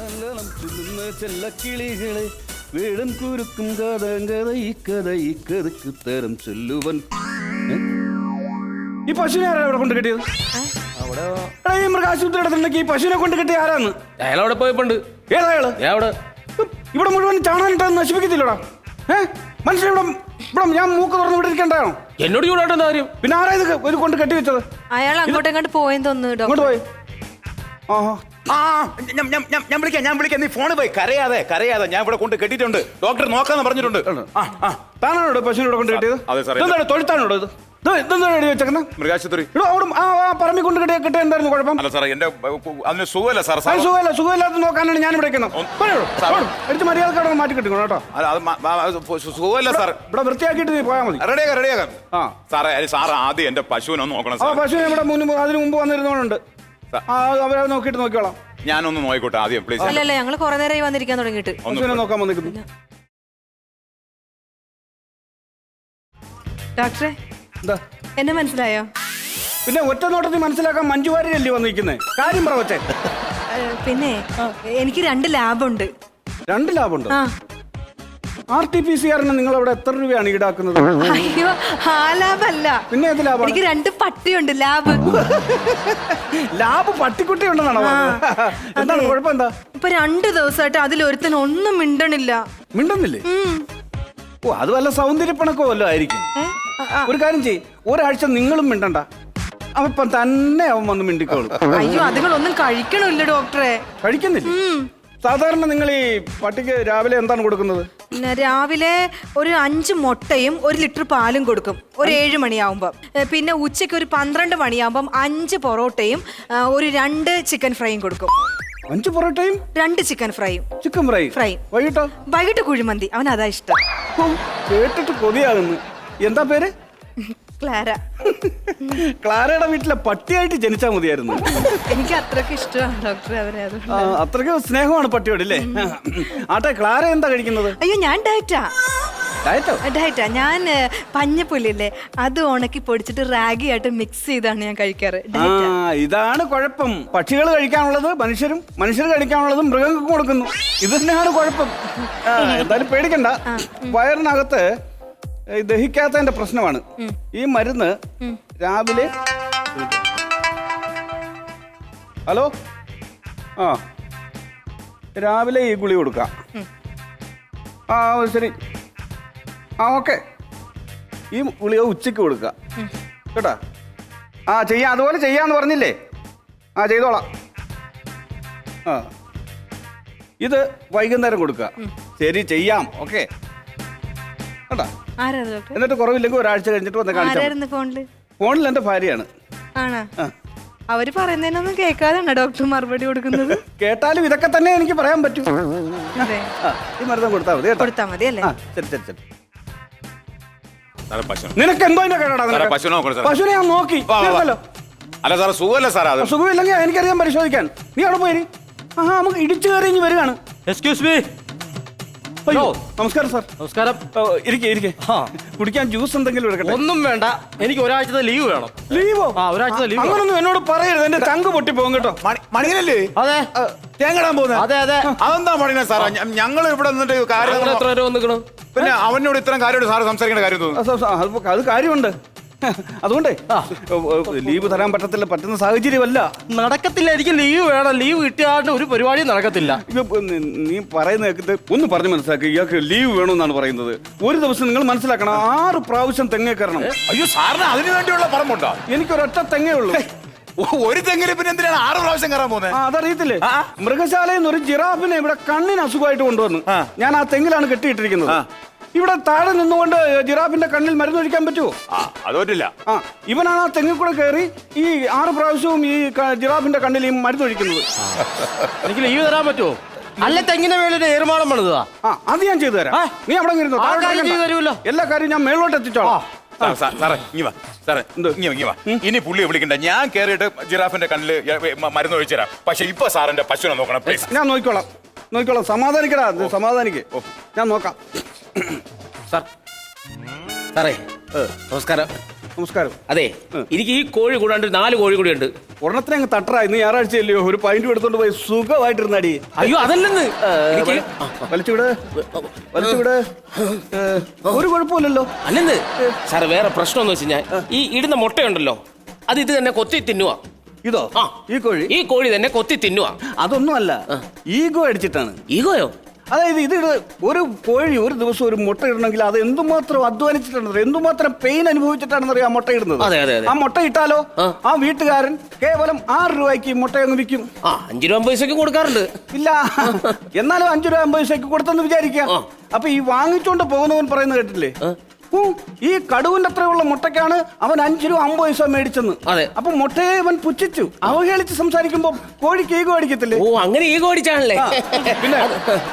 നല്ലോണം ചുരുന്ന ചെല്ലക്കിളികളെ വേടം കുരുക്കും കഥ കഥ ഈ കഥ ഈ കഥക്ക് തരം ചൊല്ലുവൻ. ഈ പശുവിനെ ആരാ ഇവിടെ കൊണ്ട് കെട്ടിയത്? അവിടെ എടാ, ഈ മൃഗാശുപത്രി എടുത്തിട്ടുണ്ടെങ്കിൽ ഈ പശുവിനെ കൊണ്ട് കെട്ടിയ ആരാന്ന് അയാൾ അവിടെ പോയപ്പോണ്ട്. ഏതാ അയാൾ? ഞാൻ അവിടെ. ഇവിടെ മുഴുവൻ ചാണാനിട്ട് നശിപ്പിക്കത്തില്ലടാ. ഏ? മനുഷ്യൻ ഇവിടെ ഇവിടെ ഞാൻ മൂക്ക് തുറന്ന് ഇവിടെ ഇരിക്കണ്ടാണോ? എന്നോട് ചൂടാട്ടെന്താ കാര്യം? പിന്നെ ആരാ ഇത് ഒരു കൊണ്ട് കെട്ടി വെച്ചത് അയാൾ അങ്ങോട്ടും ഇങ്ങോട്ട് പോയെന്ന് തോന്നുന്നു അങ്ങോട്ട് ഡോക്ടർ പോയി. ആഹാ ആ ഞാൻ ഞാൻ ഞാൻ ഞാൻ വിളിക്കാം ഞാൻ വിളിക്കാം. നീ ഫോണ് പോയി. കരയാതെ കരയാതെ. ഞാൻ ഇവിടെ കൊണ്ട് കെട്ടിയിട്ടുണ്ട്. ഡോക്ടർ നോക്കാന്ന് പറഞ്ഞിട്ടുണ്ട്. ആ ആ. താനാണോ ഇവിടെ പശുവിനെ ഇവിടെ കൊണ്ട് കെട്ടിയത്? അതെ സാറേ. ഇതെന്താണ്? തൊഴുത്താണോ ഇത്? ഇത് ഇതെന്താണ് എഴുതി വെച്ചേക്കുന്നത് മൃഗാശുപത്രി. ഇവിടെ അവിടെ ആ ആ പറമ്പിൽ കൊണ്ട് കെട്ടിയ കെട്ടിയ എന്തായിരുന്നു കുഴപ്പം? അല്ല സാറേ എന്റെ അതിന് സുഖമല്ല സാർ സാർ അത് സുഖമില്ല സുഖമില്ലാത്ത നോക്കാനാണ് ഞാൻ ഇവിടെ വെക്കുന്നത് സാർ. എടുത്ത് മര്യാദയ്ക്ക് അവിടെ മാറ്റി കെട്ടിക്കണം കേട്ടോ. അല്ല, അത് മ- മ- അത് സു- സുഖമല്ല സാർ ഇവിടെ വൃത്തിയാക്കിയിട്ട് നീ പോയാൽ മതി. റെഡിയാക്കാം റെഡിയാക്കാം. ആ. സാറേ അത് സാർ ആദ്യം എന്റെ പശുവിനെ ഒന്ന് നോക്കണം ആ സാർ ഇവിടെ അതിന് മുമ്പ് വന്നിരുന്നോണ്ട് അവരെ നോക്കിയിട്ട് നോക്കിക്കോളാം. ഞാനൊന്ന് നോക്കിക്കോട്ടെ ആദ്യം പ്ലീസ് അല്ലല്ല അല്ല ഞങ്ങൾ കുറെ നേരമായി വന്നിരിക്കാൻ തുടങ്ങിയിട്ട്. പശുവിനെ നോക്കാൻ വന്നിരിക്കുന്നു. ഡോക്ടറെ എന്താ? എന്നെ മനസ്സിലായോ? പിന്നെ ഒറ്റ നോട്ടത്തിൽ മനസ്സിലാക്കാൻ മഞ്ജുവാരിയല്ലേ വന്നിരിക്കുന്നത് കാര്യം പറ പിന്നെ എനിക്ക് രണ്ട് ലാബുണ്ട്. രണ്ട് ലാബുണ്ട്? ആ. ആർ ടി പി സി ആറിന് നിങ്ങൾ അവിടെ എത്ര രൂപയാണ് ഈടാക്കുന്നത്? അയ്യോ ആ ലാബല്ല. പിന്നെ ഏത് ലാബ് എനിക്ക് രണ്ട് പട്ടിയുണ്ട് ലാബ്. ലാഭ് പട്ടിക്കുട്ടി ഉണ്ടെന്നാണോ? എന്താണ് കുഴപ്പം എന്താ ഇപ്പൊ രണ്ട് ദിവസമായിട്ട് അതിലൊരുത്തൻ ഒന്നും മിണ്ടണില്ല. മിണ്ടുന്നില്ലേ? ഓ അത് വല്ല സൗന്ദര്യപ്പണക്കോ വല്ലോ ആയിരിക്കും. ഒരു കാര്യം ചെയ്യ്. ഒരാഴ്ച നിങ്ങളും മിണ്ടണ്ട. അവൻ തന്നെ അവൻ വന്ന് മിണ്ടിക്കോളും. അയ്യോ അതുങ്ങളൊന്നും കഴിക്കണില്ല ഡോക്ടറെ. കഴിക്കുന്നില്ല. സാധാരണ നിങ്ങൾ ഈ പട്ടിക്ക് രാവിലെ എന്താണ് കൊടുക്കുന്നത്? പിന്നെ രാവിലെ ഒരു അഞ്ച് മുട്ടയും ഒരു ലിറ്റർ പാലും കൊടുക്കും. ഒരു ഏഴ് മണിയാവുമ്പം. പിന്നെ ഉച്ചയ്ക്ക് ഒരു പന്ത്രണ്ട് മണിയാവുമ്പം അഞ്ച് പൊറോട്ടയും ആ, ഒരു രണ്ട് ചിക്കൻ ഫ്രൈയും കൊടുക്കും. അഞ്ച് പൊറോട്ടയും? രണ്ട് ചിക്കൻ ഫ്രൈയും. Chicken fry? ഫ്രൈ. വൈകിട്ടോ? വൈകിട്ട് കുഴിമന്തി. അവൻ അതാ ഇഷ്ടം കേട്ടിട്ട് കൊതിയാകുന്നു. എന്താ പേര്? ക്ലാര. ക്ലാരയുടെ വീട്ടിലെ പട്ടിയായിട്ട് ജനിച്ചാൽ മതിയായിരുന്നു. എനിക്ക് അത്രയ്ക്ക് ഇഷ്ടമാണ് ഡോക്ടർ അവരെ അതുകൊണ്ട്. ആ, അത്രയ്ക്ക് സ്നേഹമാണ് പട്ടിയോട് അല്ലേ ആട്ടെ ക്ലാര എന്താ കഴിക്കുന്നത്? അയ്യോ ഞാൻ ഡയറ്റാ. ഡയറ്റോ? ഡയറ്റാ. ഞാൻ ഏ, പഞ്ഞപ്പുല്ലില്ലേ അത് ഉണക്കി പൊടിച്ചിട്ട് റാഗി ആയിട്ട് മിക്സ് ചെയ്താണ് ഞാൻ കഴിക്കാറ്. ആ ഇതാണ് കുഴപ്പം. പക്ഷികൾ കഴിക്കാനുള്ളത് മനുഷ്യരും മനുഷ്യർ കഴിക്കാനുള്ളതും മൃഗങ്ങൾക്ക് കൊടുക്കുന്നു. ഇത് തന്നെയാണ് കുഴപ്പം. ആ, എന്തായാലും പേടിക്കണ്ട. വയറിനകത്ത് ദഹിക്കാത്തതിന്റെ പ്രശ്നമാണ്. ഈ മരുന്ന് രാവിലെ ഹലോ? ആ. രാവിലെ ഈ ഗുളി കൊടുക്കാം. ആ ശരി. ആ ഓക്കെ. ഈ ഗുളിക ഉച്ചയ്ക്ക് കൊടുക്കുക കേട്ടാ? ആ ചെയ്യാം. അതുപോലെ ചെയ്യാന്ന് പറഞ്ഞില്ലേ? ആ ചെയ്തോളാം. ആ. ഇത് വൈകുന്നേരം കൊടുക്കുക ശരി ചെയ്യാം. ഓക്കെ. കേട്ടാ ഡോക്ടർ? എന്നിട്ട് കുറവില്ലെങ്കിൽ ഒരാഴ്ച കഴിഞ്ഞിട്ട് വന്ന് കാണിച്ചാൽ. ആരായിരുന്നു ഫോണിൽ? ഫോണിൽ എന്റെ ഭാര്യയാണ്. ആണോ? ആ. അവർ പറയുന്നതിനൊന്നും കേൾക്കാതെയാണ് ഡോക്ടർ മറുപടി കൊടുക്കുന്നത്? കേട്ടാലും ഇതൊക്കെ തന്നെ എനിക്ക് പറയാൻ പറ്റൂ. അതെ. ആ ഈ മരുന്ന് കൊടുത്താൽ മതി കേട്ടോ. കൊടുത്താ മതി അല്ലേ? ആ ശരി ശരി ശരി. സാറേ പശു നിനക്ക് എന്തോ ഇതിന്റെ കേടാ സാറേ നിനക്ക്? പശുവിനെ നോക്കണം സാറേ. പശുവിനെ ഞാൻ നോക്കി. വാ, വാ, വാ. കേട്ടല്ലോ അല്ല സാറേ സുഖമല്ല സാറേ അത്? സുഖമില്ലെങ്കിൽ എനിക്കറിയാൻ പരിശോധിക്കാൻ. നീ അവിടെ പോയി ആ നമുക്ക് ഇടിച്ചു കയറി ഇനി വരികയാണ്. എക്സ്ക്യൂസ് മീ അയ്യോ നമസ്കാരം സാർ. നമസ്കാരം. ഇരിക്കേ ഇരിക്കെ. കുടിക്കാൻ ജ്യൂസ് എന്തെങ്കിലും എടുക്കട്ടെ? ഒന്നും വേണ്ട. എനിക്ക് ഒരാഴ്ചത്തെ ലീവ് വേണം. ലീവോ? ആ ഒരാഴ്ചത്തെ ലീവ് അങ്ങനൊന്നും എന്നോട് പറയരുത്. എന്റെ തങ്ക് പൊട്ടി പോകും കേട്ടോ. മണി- മണിയനല്ലേ അതെ. തേങ്ങടാൻ പോകുന്നത് അതെ അതെ. അതെന്താ മണിനെ സാറാ? ഞങ്ങൾ ഇവിടെ നിന്നിട്ട് കാര്യം എത്ര വന്നിക്കണു? പിന്നെ അവനോട് ഇത്തരം കാര്യമായിട്ട് സാറ് സംസാരിക്കേണ്ട കാര്യം തോന്നുന്നു. അത് കാര്യമുണ്ട്. അതുകൊണ്ടേ ലീവ് തരാൻ പറ്റത്തില്ല പറ്റുന്ന സാഹചര്യമല്ല. നടക്കത്തില്ല എനിക്ക് ലീവ് വേണം. ലീവ് കിട്ടിയാണ്ട് ഒരു പരിപാടിയും നടക്കത്തില്ല. നീ പറയുന്ന ഒന്ന് പറഞ്ഞു മനസ്സിലാക്കി ഇയാൾക്ക് ലീവ് വേണമെന്നാണ് പറയുന്നത്. ഒരു ദിവസം നിങ്ങൾ മനസ്സിലാക്കണം ആറ് പ്രാവശ്യം തെങ്ങേ കയറണം. അയ്യോ സാറിന് അതിനു വേണ്ടിയുള്ള പറമ്പുണ്ടോ എനിക്കൊരൊറ്റ തെങ്ങേ ഉള്ളൂ. ഒരു തെങ്ങിൽ പിന്നെ എന്തിനാണ് ആറ് പ്രാവശ്യം കയറാൻ പോകുന്നത് അതറിയത്തില്ലേ? മൃഗശാലയിൽ നിന്ന് ഒരു ജിറാഫിനെ ഇവിടെ കണ്ണിന് അസുഖമായിട്ട് കൊണ്ടുവന്നു. ഞാൻ ആ തെങ്ങിലാണ് കെട്ടിയിട്ടിരിക്കുന്നത്. ഇവിടെ താഴെ നിന്നുകൊണ്ട് ജിറാഫിന്റെ കണ്ണിൽ മരുന്നൊഴിക്കാൻ പറ്റുമോ ആ അത് പറ്റില്ല ആ ഇവനാണ് ആ തെങ്ങിൽ കൂടെ കയറി ഈ ആറ് പ്രാവശ്യവും ഈ ക- ജിറാഫിന്റെ കണ്ണിൽ ഈ മരുന്നൊഴിക്കുന്നത് എനിക്ക് ലീവ് തരാൻ പറ്റുമോ അല്ല തെങ്ങിന്റെ മേളിൽ ഏർമാളം പണിതാ ആ അത് ഞാൻ ചെയ്തു തരാം. ആ. നീ അവിടെ ഇരുന്നോ? ആ താഴോട്ട് കാര്യം ഇറങ്ങണ്ട. ചെയ്തു തരുമല്ലോ. എല്ലാ കാര്യവും ഞാൻ മേളോട്ട് എത്തിച്ചോളാം. സാറേ ഇങ്ങി വാ. സാറേ എന്ത്? ഇങ്ങി വാ, ഇങ്ങി വാ. ഇനി പുള്ളിയെ വിളിക്കണ്ട. ഞാൻ കേറിയിട്ട് ജിറാഫിന്റെ കണ്ണിൽ മരുന്ന് ഒഴിച്ചു തരാം. പക്ഷെ ഇപ്പൊ സാറിന്റെ പശുവിനെ നോക്കണം പ്ലീസ്. ഞാൻ നോക്കിക്കോളാം. നോക്കിക്കോളാം. സമാധാനിക്കടാ സമാധാനിക്ക്. ഞാൻ നോക്കാം. സാർ. സാറേ നമസ്കാരം. നമസ്കാരം. അതെ എനിക്ക് ഈ കോഴി കൂടാണ്ട് നാല് കോഴി കൂടി ഉണ്ട് ഒരെണ്ണത്തിന് അങ്ങ് തട്ടറ ഇന്ന് ഞായറാഴ്ച അല്ലയോ ഒരു പൈന്റ് എടുത്തോണ്ട് പോയി സുഖമായിട്ടിരുന്നടി. അയ്യോ അതല്ലെന്ന്. വലിച്ചുവിടെ. വലിച്ചുവിട്. ഒരു കുഴപ്പമില്ലല്ലോ. അല്ലെന്ന്. സാറേ വേറെ പ്രശ്നം എന്ന് വെച്ച് കഴിഞ്ഞാൽ ഈ ഇടുന്ന മുട്ടയുണ്ടല്ലോ അത് ഇത് തന്നെ കൊത്തി തിന്നുക ഇതോ ആ. ഈ കോഴി? ഈ കോഴി തന്നെ കൊത്തി തിന്നുക അതൊന്നുമല്ല ഈഗോ അടിച്ചിട്ടാണ്. ഈഗോയോ? അതായത് ഇത് ഇട- ഒരു കോഴി ഒരു ദിവസം ഒരു മുട്ട ഇടണമെങ്കിൽ അത് എന്തുമാത്രം അധ്വാനിച്ചിട്ടാണ് എന്തുമാത്രം പെയിൻ അനുഭവിച്ചിട്ടാണെന്ന് അറിയാം ആ മുട്ട ഇടുന്നത്? അതെ, അതെ, അതെ. ആ മുട്ട ഇട്ടാലോ? ആ. ആ വീട്ടുകാരൻ കേവലം ആറ് രൂപയ്ക്ക് മുട്ട അങ്ങ് വിൽക്കും. ആ അഞ്ചു രൂപ പൈസക്ക് കൊടുക്കാറുണ്ട്. ഇല്ല. എന്നാലും അഞ്ചു രൂപ അമ്പത് പൈസക്ക് കൊടുത്തെന്ന് വിചാരിക്കാം ആ. അപ്പൊ ഈ വാങ്ങിച്ചോണ്ട് പോകുന്നവൻ പറയുന്നത് കേട്ടില്ലേ? ഈ കടുവിന്റെ അത്രയുള്ള മുട്ടയ്ക്കാണ് അവൻ അഞ്ചു രൂപ അമ്പത് പൈസ മേടിച്ചെന്ന്. അതെ. അപ്പൊ മുട്ടയെ അവൻ പുച്ഛിച്ചു. അവഹേളിച്ച് സംസാരിക്കുമ്പോ കോഴിക്ക് ഈഗോ അടിക്കത്തില്ലേ? ഓ അങ്ങനെ ഈഗോ അടിച്ചാണല്ലേ? പിന്നെ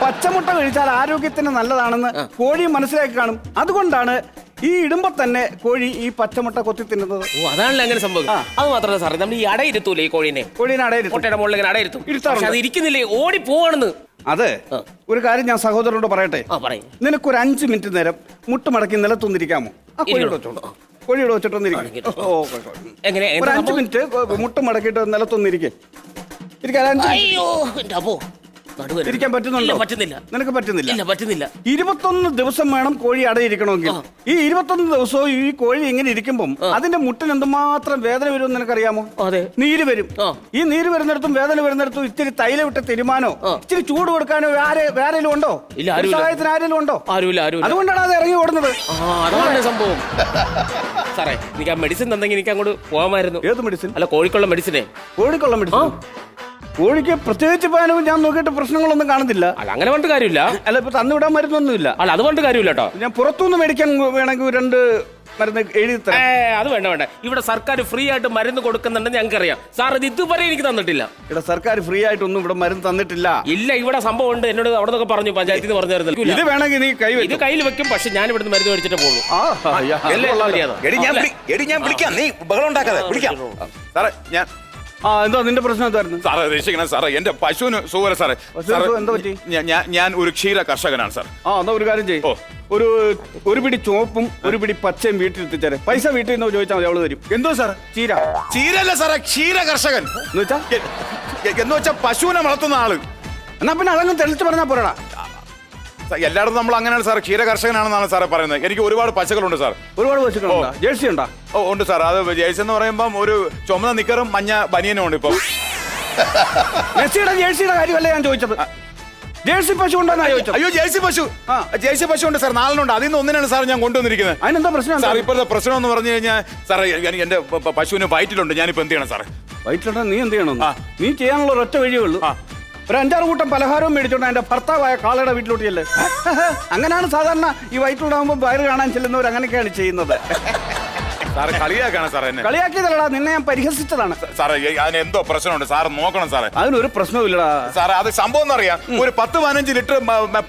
പച്ചമുട്ട കഴിച്ചാൽ ആരോഗ്യത്തിന് നല്ലതാണെന്ന് കോഴി മനസ്സിലാക്കി കാണും. അതുകൊണ്ടാണ് ഈ ഇടുമ്പോ തന്നെ കോഴി ഈ പച്ചമുട്ട കൊത്തി തിന്നുന്നത്. ഓ അതാണല്ലോ അങ്ങനെ സംഭവം. അത് മാത്രമല്ല സാറേ നമ്മൾ ഈ അടയിരുത്തൂലേ ഈ കോഴീനെ? കോഴീനെ അടയിരുത്തും. മുട്ടയുടെ മുകളിൽ ഇങ്ങനെ അടയിരുത്തും. അത് ഇരിക്കുന്നില്ലേ? ഓടി പോവാണെന്ന്. അതെ. ഒരു കാര്യം ഞാൻ സഹോദരനോട് പറയട്ടെ? ആ പറയും. നിനക്കൊരു അഞ്ച് മിനിറ്റ് നേരം മുട്ട മടക്കി നിലത്തൊന്നിരിക്കാമോ? ആ കോഴിയോട്. വെച്ചോളൂ. കോഴിയോട് വെച്ചിട്ടൊന്നിരിക്കും ഓ ഓ. എങ്ങനെ ഒരു എന്താ അഞ്ച് സംഭവം? മിനിറ്റ് മുട്ട മടക്കിയിട്ട് നിലത്തൊന്നിരിക്കേ. ഇരിക്കാൻ അഞ്ചു അയ്യോ എന്റെ അപ്പോ നടുവേദന. ഇരിക്കാൻ പറ്റുന്നുണ്ടോ? ഇല്ല, പറ്റുന്നില്ല. നിനക്ക് പറ്റുന്നില്ല? ഇല്ല പറ്റുന്നില്ല. ഇരുപത്തൊന്ന് ദിവസം വേണം കോഴി അടയിരിക്കണമെങ്കിൽ. ഈ ഇരുപത്തൊന്ന് ദിവസവും ഈ കോഴി ഇങ്ങനെ ഇരിക്കുമ്പം അതിന്റെ മുട്ടിന് എന്തുമാത്രം വേദന വരും നിനക്കറിയാമോ? അതെ. നീര് വരും. ആ. ഈ നീര് വരുന്നിടത്തും വേദന വരുന്നിടത്തും ഇത്തിരി തൈല വിട്ട തീരുമാനോ. ഇത്തിരി ചൂട് കൊടുക്കാനോ? ആരെ വേറെയും ഉണ്ടോ? ഇല്ല, ആരുമില്ല. ഒരു സഹായത്തിന് ആരെങ്കിലും ഉണ്ടോ? ആരുമില്ല ആരുമില്ല. അതുകൊണ്ടാണ് അത് ഇറങ്ങി ഓടുന്നത്. ആ അതാണ് സംഭവം. സാറേ എനിക്ക് ആ മെഡിസിൻ തന്നെങ്കിൽ എനിക്ക് അങ്ങോട്ട് പോകാമായിരുന്നു. ഏത് മെഡിസിൻ അല്ല കോഴിക്കുള്ള മെഡിസിനെ കോഴിക്കുള്ള മെഡിസിൻ കോഴിക്ക് പ്രത്യേകിച്ച് പാനും ഞാൻ നോക്കിയിട്ട് പ്രശ്നങ്ങളൊന്നും കാണുന്നില്ല അല്ല അങ്ങനെ പറഞ്ഞിട്ട് കാര്യമില്ല. അല്ല ഇപ്പൊ തന്നുവിടാൻ മരുന്നൊന്നുമില്ല. അല്ല അത് പറഞ്ഞിട്ട് കാര്യമില്ല കേട്ടോ. ഞാൻ പുറത്തുനിന്ന് മേടിക്കാൻ വേണമെങ്കിൽ രണ്ട് മരുന്ന് എഴുതി ഏ അത് വേണ്ട വേണ്ട. ഇവിടെ സർക്കാർ ഫ്രീ ആയിട്ട് മരുന്ന് കൊടുക്കുന്നുണ്ടെന്ന് ഞങ്ങൾക്കറിയാം. സാർ ഇത് ഇതുവരെ എനിക്ക് തന്നിട്ടില്ല. ഇവിടെ സർക്കാർ ഫ്രീ ആയിട്ടൊന്നും ഇവിടെ മരുന്ന് തന്നിട്ടില്ല. ഇല്ല ഇവിടെ സംഭവം ഉണ്ട്. എന്നോട് അവിടെ നിന്നൊക്കെ പറഞ്ഞു പഞ്ചായത്തിൽ നിന്ന് പറഞ്ഞായിരുന്നു ഇത് വേണമെങ്കിൽ നീ കൈ ഇത് വെച്ചു കയ്യിൽ വെക്കും പക്ഷെ ഞാൻ ഇവിടുന്ന് മരുന്ന് മേടിച്ചിട്ട് പോകുള്ളൂ ആ, അയ്യ, അത് അല്ലേ കൊള്ളാലോ. മര്യാദ? എടി ഞാൻ വിളി- എടി ഞാൻ വിളിക്കാം. നീ ബഹളം ഉണ്ടാക്കാതെ വിളിക്കാം. സാറേ ഞാൻ ആ എന്താ നിന്റെ പ്രശ്നം എന്തായിരുന്നു? സാറേ രക്ഷിക്കണം സാറേ. എന്റെ പശുവിന് സുഖല സാറേ. പശുവിന് സാറേ, സുഖം എന്താ പറ്റി? ഞാൻ- ഞാൻ ഞാൻ ഒരു ക്ഷീര കർഷകനാണ് സാർ ആ എന്നാ ഒരു കാര്യം ചെയ്യും. ഓ. ഒരു ഒരു പിടി ചുവപ്പും ഒരു പിടി പച്ചയും വീട്ടിൽ എത്തിച്ചേരെ പൈസ വീട്ടിൽ നിന്ന് ചോദിച്ചാൽ മതി അവൾ തരും. എന്തോ സാർ ചീര ചീരല്ല സാറേ ക്ഷീര കർഷകൻ. എന്ന് വെച്ചാ? എ- എ- എന്ന് വെച്ചാ പശുവിനെ വളർത്തുന്ന ആൾ. എന്നാ പിന്നെ അതങ്ങ് തെളിച്ച് പറഞ്ഞാ പോരടാ. എല്ലായിടത്തും നമ്മൾ അങ്ങനെയാണ് സാർ ക്ഷീര കർഷകനാണെന്നാണ് സാറേ പറയുന്നത്. എനിക്ക് ഒരുപാട് പശുക്കളുണ്ട് സാർ. ഒരുപാട് പശുക്കളുണ്ടാ ജേഴ്സി ഉണ്ടോ? ഓ ഉണ്ട് സാർ. അത് ജേഴ്സി എന്ന് പറയുമ്പോൾ ഒരു ചുമന്ന നിക്കറും മഞ്ഞ ബനിയനും ഉണ്ട് ഇപ്പം. ജേഴ്സിയുടെ ജേഴ്സിയുടെ കാര്യമല്ല ഞാൻ ചോദിച്ചത്? ജേഴ്സി പശു ഉണ്ടെന്നാ ചോദിച്ചത്? അയ്യോ ജേഴ്സി പശു. ആ. ജേഴ്സി പശു ഉണ്ട് സാർ. നാലിനുണ്ട് അതിൽ നിന്ന് ഒന്നിനാണ് സാർ ഞാൻ കൊണ്ടുവന്നിരിക്കുന്നത്. അതിനെന്താ പ്രശ്നം? സാർ ഇപ്പോഴത്തെ പ്രശ്നം എന്ന് പറഞ്ഞു കഴിഞ്ഞാൽ സാറേ എനിക്ക് എന്റെ പശുവിന് വയറ്റിലുണ്ട്. ഞാനിപ്പോ എന്ത് ചെയ്യണം സാർ വയറ്റിലുണ്ടെങ്കിൽ നീ എന്ത് ചെയ്യണം നീ ചെയ്യാനുള്ള ഒരൊറ്റ വഴിയേ ഉള്ളൂ. ഒരു അഞ്ചാറ് കൂട്ടം പലഹാരവും മേടിച്ചോണ്ട് എന്റെ ഭർത്താവായ കാളയുടെ വീട്ടിലോട്ട് ചെല്ലേ അങ്ങനെയാണ് സാധാരണ ഈ വയറ്റിലുണ്ടാകുമ്പോൾ വയറ് കാണാൻ ചെല്ലുന്നവർ അങ്ങനെയൊക്കെയാണ് ചെയ്യുന്നത്. സാറ് കളിയാക്കാണ് സാർ എന്നെ. കളിയാക്കിയതല്ലടാ നിന്നെ ഞാൻ പരിഹസിച്ചതാണ്. സാറേ അതിന് എന്തോ പ്രശ്നമുണ്ട്. സാർ നോക്കണം സാറേ. അതിനൊരു പ്രശ്നമില്ലടാ സാറേ അത് സംഭവം എന്നറിയാം. ഒരു പത്ത് പതിനഞ്ച് ലിറ്റർ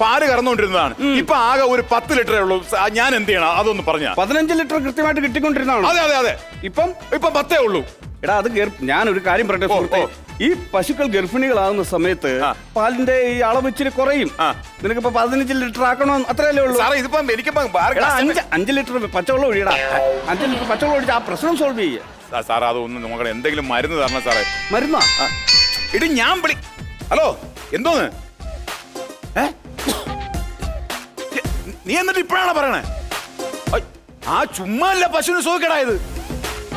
പാൽ കറന്നുകൊണ്ടിരുന്നതാണ്. ഇപ്പൊ ആകെ ഒരു പത്ത് ലിറ്ററേ ഉള്ളൂ. ഞാൻ എന്ത് ചെയ്യണം? അതൊന്ന് പറഞ്ഞ പതിനഞ്ച് ലിറ്റർ കൃത്യമായിട്ട് കിട്ടിക്കൊണ്ടിരുന്നതാണ്? അതെ അതെ അതെ. ഇപ്പം ഇപ്പൊ പത്തേ ഉള്ളൂ. എടാ അത് ഞാൻ ഒരു കാര്യം പറയട്ടെ ഓ. ഈ പശുക്കൾ ഗർഭിണികളാകുന്ന സമയത്ത്. പാലിന്റെ ഈ അളവ് ഇച്ചിരി കുറയും. നിനക്ക് നിനക്കിപ്പോ പതിനഞ്ച് ലിറ്റർ ആക്കണോ അത്രയല്ലേ ഉള്ളൂ. സാറേ ഇതിപ്പം എനിക്കിപ്പോ അഞ്ച് അഞ്ച് ലിറ്റർ പച്ചവെള്ളം ഒഴിയടാ. അഞ്ച് ലിറ്റർ പച്ചവെള്ളം ഒഴിച്ച് ആ പ്രശ്നം സോൾവ് ചെയ്യുക സാറേ അതൊന്നും നോക്കണം എന്തെങ്കിലും മരുന്ന് തരണം സാറേ. മരുന്നാ. ഇടി ഞാൻ വിളി ഹലോ എന്തോന്ന്? നീ എന്നിട്ട് ഇപ്പോഴാണോ പറയണേ? ആ ചുമ്മാ അല്ല പശുവിന് സുഖക്കേടായത്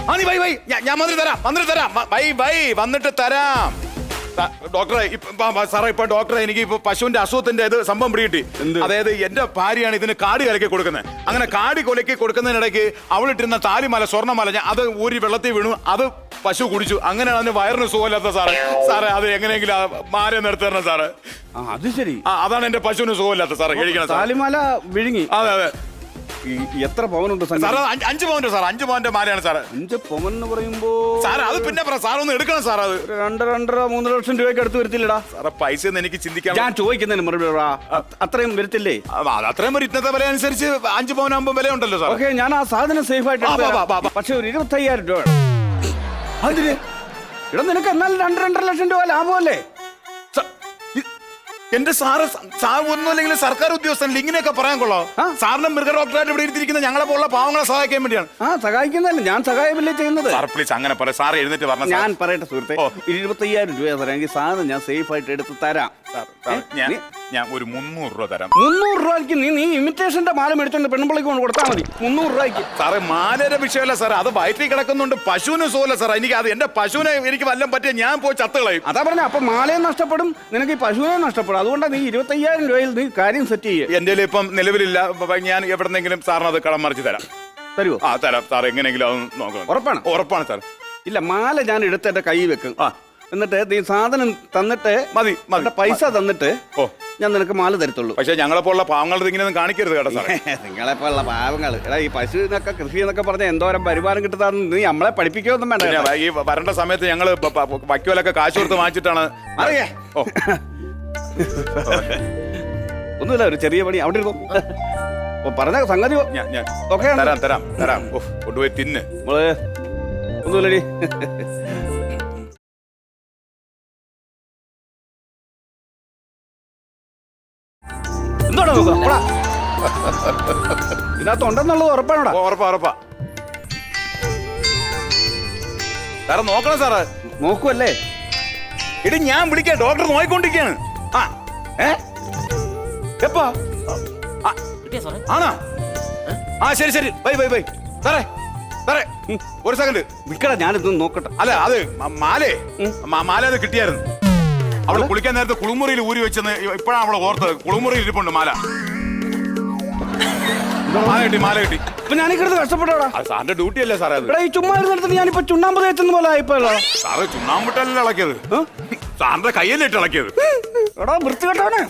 ആ നീ വൈ വൈ. ഞാൻ- വന്നിട്ട് തരാം വന്നിട്ട് തരാം. വ- വൈ വന്നിട്ട് തരാം. ഡോക്ടറെ സാറേ ഇപ്പൊ ഡോക്ടറെ എനിക്ക് ഇപ്പൊ പശുവിന്റെ അസുഖത്തിന്റെ ഇത് സംഭവം പിടികിട്ടി. അതായത് എന്റെ ഭാര്യയാണ് ഇതിന് കാടി കലക്കി കൊടുക്കുന്നത്. അങ്ങനെ കാടി കൊലക്കി കൊടുക്കുന്നതിനിടയ്ക്ക് അവളിട്ടിരുന്ന താലിമല സ്വർണമല ഞാൻ അത് ഊരി വെള്ളത്തിൽ വീണു. അത് പശു കുടിച്ചു. അങ്ങനെയാണ് അതിന് വയറിന് സുഖമില്ലാത്ത സാറേ. സാറേ അത് എങ്ങനെയെങ്കിലും മാറി മാരെ നിർത്തി സാറേ. അത് ശരി. അതാണ് എന്റെ പശുവിന് സുഖമില്ലാത്ത സാറേ. കഴിക്കണം താലിമാല വിഴുങ്ങി. അതെ അതെ. ഈ എത്ര പവനുണ്ട് സംഗതി? സാറേ അഞ്ച് പവൻ പവന്റെ സാർ അഞ്ച് പവന്റെ മാലയാണ് സാറേ അഞ്ച് പവൻ എന്ന് പറയുമ്പോ സാറേ അത് പിന്നെ പറ സാർ ഒന്ന് എടുക്കണം സാർ അത് ഒരു രണ്ട് രണ്ടര മൂന്ന് ലക്ഷം രൂപയ്ക്ക് അടുത്ത് വരത്തില്ലടാ സാറേ പൈസ ഒന്നും എനിക്ക് ചിന്തിക്കാൻ ഞാൻ ചോദിക്കുന്നതിന് മറുപടി പറ. അ- അത്രയും വരത്തില്ലേ അത് അത്രയും ഒരു ഇന്നത്തെ വില അനുസരിച്ച് അഞ്ച് പവനാകുമ്പോൾ വില ഉണ്ടല്ലോ സാർ ഓക്കെ ഞാൻ ആ സാധനം സേഫ് ആയിട്ട് ആ. പക്ഷെ ഒരു ഇരുപത്തയ്യായിരം രൂപ വേണം. അതിന് ഇവിടെ നിനക്ക് എന്നാലും രണ്ട് രണ്ടര ലക്ഷം രൂപ ലാഭമല്ലേ എന്റെ സാറ് സാർ ഒന്നുമില്ലെങ്കിൽ സർക്കാർ ഉദ്യോഗസ്ഥൻ ഇങ്ങനെയൊക്കെ പറയാൻ കൊള്ളാം. സാറിന് മൃഗ ഡോക്ടറായിട്ട് ഇവിടെ ഇരുത്തിരിക്കുന്ന ഞങ്ങളെ പോലുള്ള പാവങ്ങളെ സഹായിക്കാൻ വേണ്ടിയാണ്. ആ സഹായിക്കുന്നതല്ല? ഞാൻ സഹായമല്ലേ ചെയ്യുന്നത്? സാർ പ്ലീസ് അങ്ങനെ പറയാം സാർ എഴുന്നേറ്റ് പറഞ്ഞു ഞാൻ പറയട്ടെ സുഹൃത്തെ. ഇരുപത്തയ്യായിരം രൂപ തരാമെങ്കിൽ സാധനം ഞാൻ സേഫ് ആയിട്ട് എടുത്ത് തരാം. ഞാൻ ഞാൻ ഒരു മുന്നൂറ് രൂപ തരാം. മുന്നൂറ് രൂപയ്ക്ക് നീ നീ ഇമിറ്റേഷന്റെ മാല മേടിച്ചോണ്ട് പെൺപിള്ളിക്ക് കൊണ്ട് കൊടുത്താൽ മതി. മുന്നൂറ് രൂപയ്ക്ക് സാറേ മാലയുടെ വിഷയമല്ല സാർ അത് വയറ്റിൽ കിടക്കുന്നുണ്ട് പശുവിന് സുഖമല്ല സാർ എനിക്ക് അത് എന്റെ പശുവിനെ എനിക്ക് വല്ലതും പറ്റിയ ഞാൻ പോയി ചത്തുകളയും അതാ പറഞ്ഞ അപ്പൊ മാലയും നഷ്ടപ്പെടും നിനക്ക് ഈ പശുവിനെ നഷ്ടപ്പെടും. അതുകൊണ്ടാണ് നീ ഇരുപത്തയ്യായിരം രൂപയിൽ നീ കാര്യം സെറ്റ് ചെയ്യുക എന്റെ ഇപ്പം നിലവിലില്ല ഞാൻ എവിടെന്നെങ്കിലും സാറിന് അത് കടം മറിച്ച് തരാം. തരുമോ ആ തരാം. സാർ എങ്ങനെയെങ്കിലും അത് നോക്കണം. ഉറപ്പാണ്? ഉറപ്പാണ് സാർ ഇല്ല മാല ഞാൻ എടുത്ത് എന്റെ കൈ വെക്കും. ആ. എന്നിട്ട് നീ സാധനം തന്നിട്ട് മതി മതി പൈസ തന്നിട്ട് ഓ. ഞാൻ നിനക്ക് മാല തരത്തുള്ളൂ. പക്ഷെ ഞങ്ങളെ പോലുള്ള പാവങ്ങളുടെ ഇങ്ങനെയൊന്നും കാണിക്കരുത് കേട്ടോ സാറേ. നിങ്ങളെ പോലുള്ള പാവങ്ങൾ എടാ ഈ പശുവിനൊക്കെ കൃഷി എന്നൊക്കെ പറഞ്ഞ എന്തോരം വരുമാനം കിട്ടുന്നതാണ് നീ നമ്മളെ പഠിപ്പിക്കുകയൊന്നും വേണ്ട കേട്ടോ. ഈ വരേണ്ട സമയത്ത് ഞങ്ങൾ പ- കാശ് കൊടുത്ത് വാങ്ങിച്ചിട്ടാണ് അറിയേ. ഓ. ഒന്നുമില്ല ഒരു ചെറിയ പണി. അവിടെ ഇരുന്നു. ഓ പറഞ്ഞ സംഗതി ഓ- ഞാൻ ഞാൻ ഓക്കെയാണ്. തരാം തരാം തരാം. ഓ കൊണ്ടുപോയി തിന്ന്. നമ്മൾ ഒന്നുമില്ലടി. എന്തോടാ നോക്കുക പോടാ. ഇതിനകത്ത് ഉണ്ടെന്നുള്ളത് ഉറപ്പാണോടാ ഉറപ്പാ ഉറപ്പാ. സാറേ നോക്കണം സാറ്. നോക്കുവല്ലേ? ഇടി ഞാൻ വിളിക്കാം. ഡോക്ടർ നോയിക്കൊണ്ടിരിക്കാണ് ആ ഏ? എപ്പാ? ആ, കിട്ടിയോ സാറേ? ആണോ? ആ ശരി ശരി. ബൈ ബൈ ബൈ സാറേ സാറേ ഒരു സെക്കൻഡ് നിക്കടാ ഞാനിതൊന്ന് നോക്കട്ടെ. അല്ല അത് മാലേ. മാലേ മാല അത് കിട്ടിയായിരുന്നു. അവൾ കുളിക്കാൻ നേരത്തെ കുളിമുറിയിൽ ഊരി വെച്ചെന്ന് ഇപ്പോഴാണ് അവളെ ഓർത്തത് കുളിമുറിയിൽ ഇരിപ്പുണ്ട് മാല. മാല കിട്ടി മാല കിട്ടി. ഇപ്പൊ ഞാൻ കിടന്ന് കഷ്ടപ്പെട്ടോടാ. അത് സാറിന്റെ ഡ്യൂട്ടി അല്ലേ സാറേ അത്? എടാ ഈ ചുമ്മാ ഇരുന്നിടത്ത് ഞാനിപ്പോ ചുണ്ണാമ്പ് തേച്ചെന്ന് പോലെ ആയിപ്പോയല്ലോ. സാറ് ചുണ്ണാമ്പിട്ടല്ലേ ഇളക്കിയത്? സാറിന്റെ കയ്യല്ലേ ഇട്ട് ഇളക്കിയത്? എടാ വൃത്തികെട്ടവനെ.